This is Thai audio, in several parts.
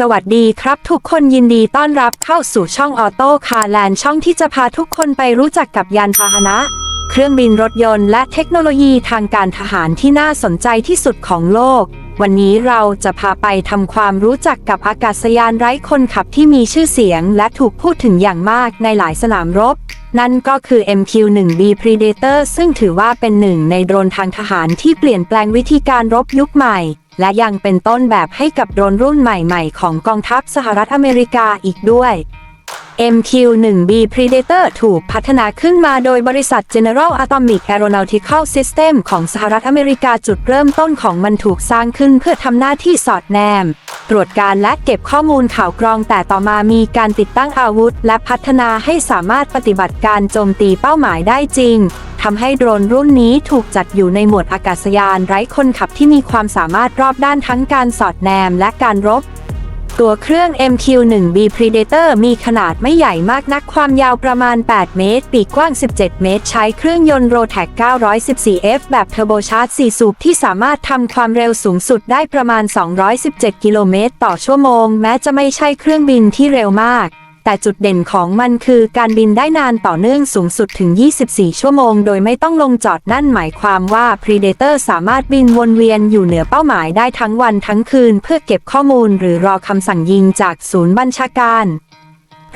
สวัสดีครับทุกคนยินดีต้อนรับเข้าสู่ช่องออโต้คาร์แลนด์ช่องที่จะพาทุกคนไปรู้จักกับยานพาหนะ เครื่องบินรถยนต์และเทคโนโลยีทางการทหารที่น่าสนใจที่สุดของโลก วันนี้เราจะพาไปทำความรู้จักกับอากาศยานไร้คนขับที่มีชื่อเสียงและถูกพูดถึงอย่างมากในหลายสนามรบ นั่นก็คือ MQ-1B Predator ซึ่งถือว่าเป็นหนึ่งในโดรนทางทหารที่เปลี่ยนแปลงวิธีการรบยุคใหม่ และยังเป็นต้นแบบให้กับโดรนรุ่นใหม่ๆ ของกองทัพสหรัฐอเมริกาอีกด้วย MQ-1B Predator ถูกพัฒนาขึ้นมาโดยบริษัท General Atomic Aeronautical System ของสหรัฐอเมริกาจุดเริ่มต้นของมันถูกสร้างขึ้นเพื่อทำหน้าที่สอดแนม ตรวจการและเก็บข้อมูลข่าวกรองแต่ต่อมามีการติดตั้งอาวุธ และพัฒนาให้สามารถปฏิบัติการโจมตีเป้าหมายได้จริงทำให้โดรนรุ่นนี้ถูกจัดอยู่ในหมวดอากาศยานไร้คนขับที่มีความสามารถรอบด้านทั้งการสอดแนมและการรบ ตัวเครื่อง MQ-1B Predator มีขนาดไม่ใหญ่มากนักความยาวประมาณ 8 เมตร ปีกกว้าง 17 เมตร ใช้เครื่องยนต์ Rotax 914F แบบเทอร์โบชาร์จ 4 สูบที่สามารถทำความเร็วสูงสุดได้ประมาณ 217 กิโลเมตรต่อชั่วโมง แม้จะไม่ใช่เครื่องบินที่เร็วมาก แต่จุดเด่นของมันคือการบินได้นานต่อเนื่องสูงสุดถึง 24 ชั่วโมง โดยไม่ต้องลงจอดนั่นหมายความว่า Predator สามารถบินวนเวียนอยู่เหนือเป้าหมายได้ทั้งวันทั้งคืน เพื่อเก็บข้อมูลหรือรอคำสั่งยิงจากศูนย์บัญชาการ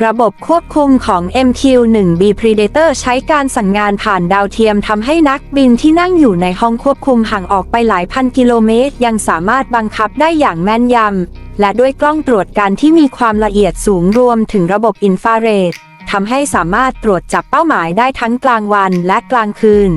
ระบบควบคุมของ MQ-1B Predator ใช้การสั่งงานผ่านดาวเทียมทำให้นักบินที่นั่งอยู่ในห้องควบคุมห่างออกไปหลายพันกิโลเมตร ยังสามารถบังคับได้อย่างแม่นยำ และด้วยกล้องตรวจการที่มีความละเอียดสูงรวมถึงระบบอินฟราเรดทำให้สามารถตรวจจับเป้าหมายได้ทั้งกลางวันและกลางคืน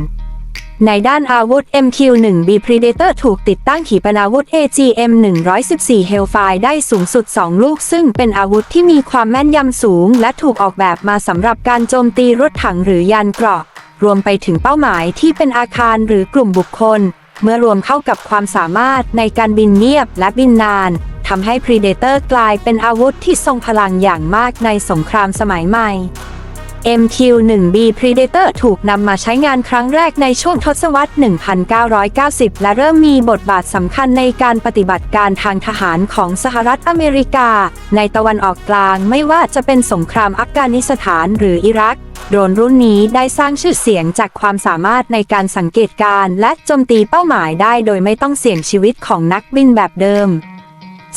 ในด้านอาวุธ MQ-1B Predator ถูกติดตั้งขีปนาวุธ AGM-114 Hellfire ได้สูงสุด 2 ลูก ซึ่งเป็นอาวุธที่มีความแม่นยำสูง และถูกออกแบบมาสำหรับการโจมตีรถถังหรือยานเกราะ รวมไปถึงเป้าหมายที่เป็นอาคารหรือกลุ่มบุคคล เมื่อรวมเข้ากับความสามารถในการบินเงียบและบินนาน ทำให้ Predator กลายเป็นอาวุธที่ทรงพลังอย่างมากในสงครามสมัยใหม่ MQ-1B Predator ถูกนำมาใช้งานครั้งแรกในช่วงทศวรรษ 1990 และเริ่มมีบทบาทสำคัญในการปฏิบัติการทางทหารของสหรัฐอเมริกา ในตะวันออกกลางไม่ว่าจะเป็นสงครามอัฟกานิสถานหรืออิรัก โดรนรุ่นนี้ได้สร้างชื่อเสียงจากความสามารถในการสังเกตการณ์และโจมตีเป้าหมายได้โดยไม่ต้องเสี่ยงชีวิตของนักบินแบบเดิม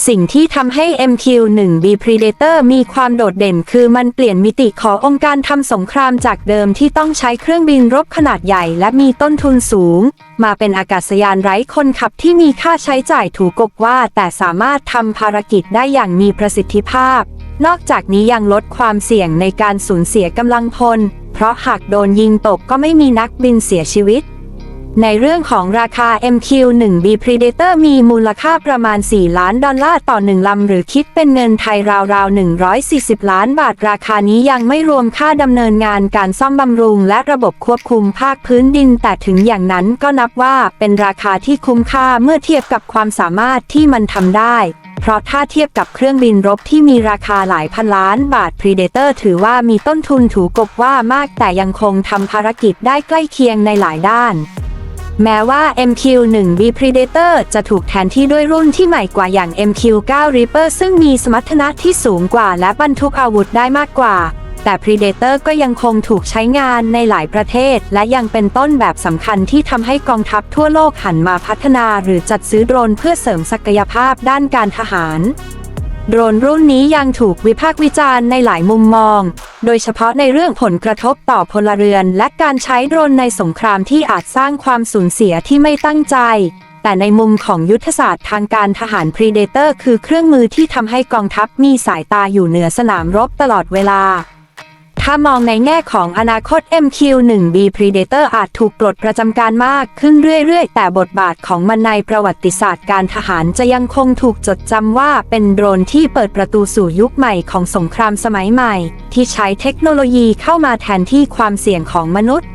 สิ่งที่ทำให้ MQ-1B Predator มีความโดดเด่นคือมันเปลี่ยนมิติขององค์การทำสงครามจากเดิมที่ต้องใช้เครื่องบินรบขนาดใหญ่และมีต้นทุนสูง มาเป็นอากาศยานไร้คนขับที่มีค่าใช้จ่ายถูกกบว่าแต่สามารถทำภารกิจได้อย่างมีประสิทธิภาพ นอกจากนี้ยังลดความเสี่ยงในการสูญเสียกำลังพล เพราะหากโดนยิงตกก็ไม่มีนักบินเสียชีวิต ในเรื่องของราคา MQ-1B Predator มีมูลค่าประมาณ 4 ล้านดอลลาร์ต่อ 1 ลำ หรือคิดเป็นเงินไทยราวๆ 140 ล้านบาท ราคานี้ยังไม่รวมค่าดำเนินงานการซ่อมบำรุง และระบบควบคุมภาคพื้นดิน แต่ถึงอย่างนั้นก็นับว่าเป็นราคาที่คุ้มค่าเมื่อเทียบกับความสามารถที่มันทำได้ เพราะถ้าเทียบกับเครื่องบินรบที่มีราคาหลายพันล้านบาท Predator ถือว่ามีต้นทุนถูกกบว่ามาก แต่ยังคงทำภารกิจได้ใกล้เคียงในหลายด้าน แม้ว่า MQ-1B Predator จะถูกแทนที่ด้วยรุ่นที่ใหม่กว่าอย่าง MQ-9 Reaper ซึ่งมีสมรรถนะที่สูงกว่าและบรรทุกอาวุธได้มากกว่า แต่ Predator ก็ยังคงถูกใช้งานในหลายประเทศ และยังเป็นต้นแบบสำคัญที่ทำให้กองทัพทั่วโลกหันมาพัฒนาหรือจัดซื้อโดรนเพื่อเสริมศักยภาพด้านการทหาร โดรนรุ่นนี้ยังถูกวิพากษ์วิจารณ์ในหลายมุมมอง โดยเฉพาะในเรื่องผลกระทบต่อพลเรือน และการใช้โดรนในสงครามที่อาจสร้างความสูญเสียที่ไม่ตั้งใจ แต่ในมุมของยุทธศาสตร์ทางการทหาร Predator คือเครื่องมือที่ทำให้กองทัพมีสายตาอยู่เหนือสนามรบตลอดเวลา ถ้ามองในแง่ของอนาคต MQ-1B Predator อาจถูกปลดประจำการมากขึ้นเรื่อยๆ แต่บทบาทของมันในประวัติศาสตร์การทหารจะยังคงถูกจดจำว่าเป็นโดรนที่เปิดประตูสู่ยุคใหม่ของสงครามสมัยใหม่ ที่ใช้เทคโนโลยีเข้ามาแทนที่ความเสี่ยงของมนุษย์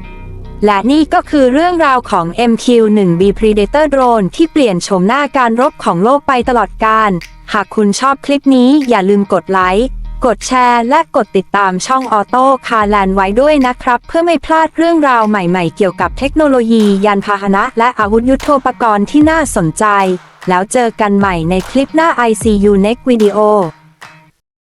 และนี่ก็คือเรื่องราวของ MQ-1B Predator Drone ที่เปลี่ยนโฉมหน้าการรบของโลกไปตลอดกาล หากคุณชอบคลิปนี้อย่าลืมกดไลค์ กดแชร์และกดติดตามช่องออโต้คาร์แลนไว้ด้วยนะครับ เพื่อไม่พลาดเรื่องราวใหม่ๆ เกี่ยวกับเทคโนโลยียานพาหนะ และอาวุธยุโทโธปกรณ์ที่น่าสนใจ แล้วเจอกันใหม่ในคลิปหน้า ICU Next Video